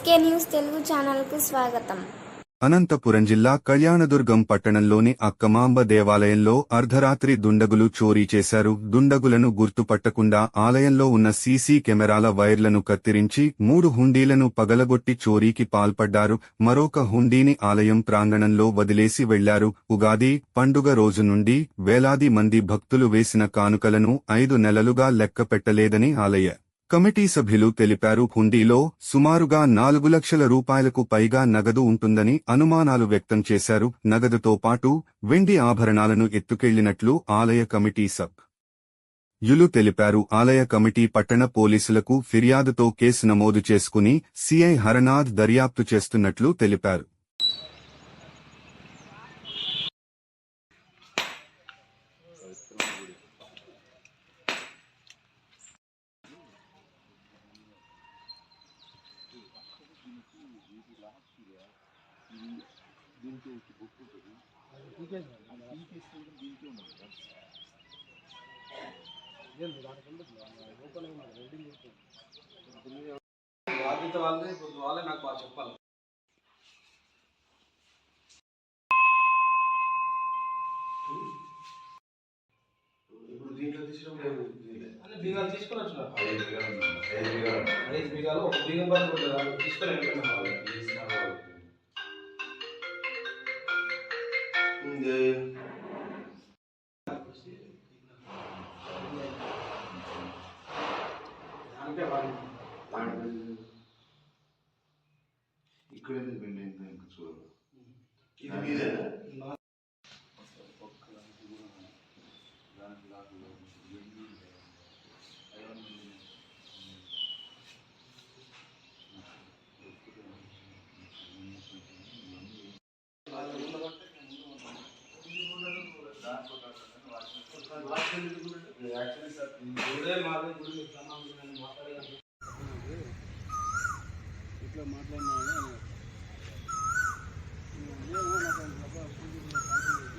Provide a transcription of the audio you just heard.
SK news Telugu ఛానల్కు స్వాగతం. అనంతపురం జిల్లా కళ్యాణదుర్గం పట్టణంలోని అక్కమాంబ దేవాలయంలో అర్ధరాత్రి దుండగులు చోరీ చేశారు. దుండగులను గుర్తుపట్టకుండా ఆలయంలో ఉన్న సీసీ కెమెరాల వైర్లను కత్తిరించి మూడు హుండీలను పగలగొట్టి చోరీకి పాల్పడ్డారు. మరొక హుండీని ఆలయం ప్రాంగణంలో వదిలేసి వెళ్ళారు. ఉగాది పండుగ రోజు నుండి వేలాది మంది భక్తులు వేసిన కానుకలను ఐదు నెలలుగా లెక్కపెట్టలేదని ఆలయ కమిటీ సభ్యులు తెలిపారు హుండీలో సుమారుగా నాలుగు లక్షల రూపాయలకు పైగా నగదు ఉంటుందని అనుమానాలు వ్యక్తం చేశారు. నగదుతో పాటు వెండి ఆభరణాలను ఎత్తుకెళ్ళినట్లు ఆలయ కమిటీ సబ్. యులు తెలిపారు. ఆలయ కమిటీ పట్టణ పోలీసులకు ఫిర్యాదుతో కేసు నమోదు చేసుకుని సిఐ హరనాథ్ దర్యాప్తు చేస్తున్నట్లు తెలిపారు. బాధ్యత వాళ్ళే ఇప్పుడు వాళ్ళే నాకు బాగా చెప్పాలి ఇప్పుడు దీంట్లో తీసినప్పుడు ఏమి తీయలేదు. అన్ని బీగాలు తీసుకొని వచ్చినారు ఐదు బిగాలు ఉన్నాయి. ఐదు బిగాలు ఉన్నాయి. ఐదు బీగాలు ఒక బీగం పట్టు కొట్టలేదు తీసుకొని వెళ్ళిపోయినారు ఇది దానికే వాళ్ళు ఇక్కడ ఎందుకు పిండి ఇంకా ఇంకా చూడాలి ఇది మీదేనా యాక్చువల్లీ సార్ ఇదే మాదే గుడి మీకు సంబంధించిన మాట్లాడే ఇట్లా మాట్లాడినా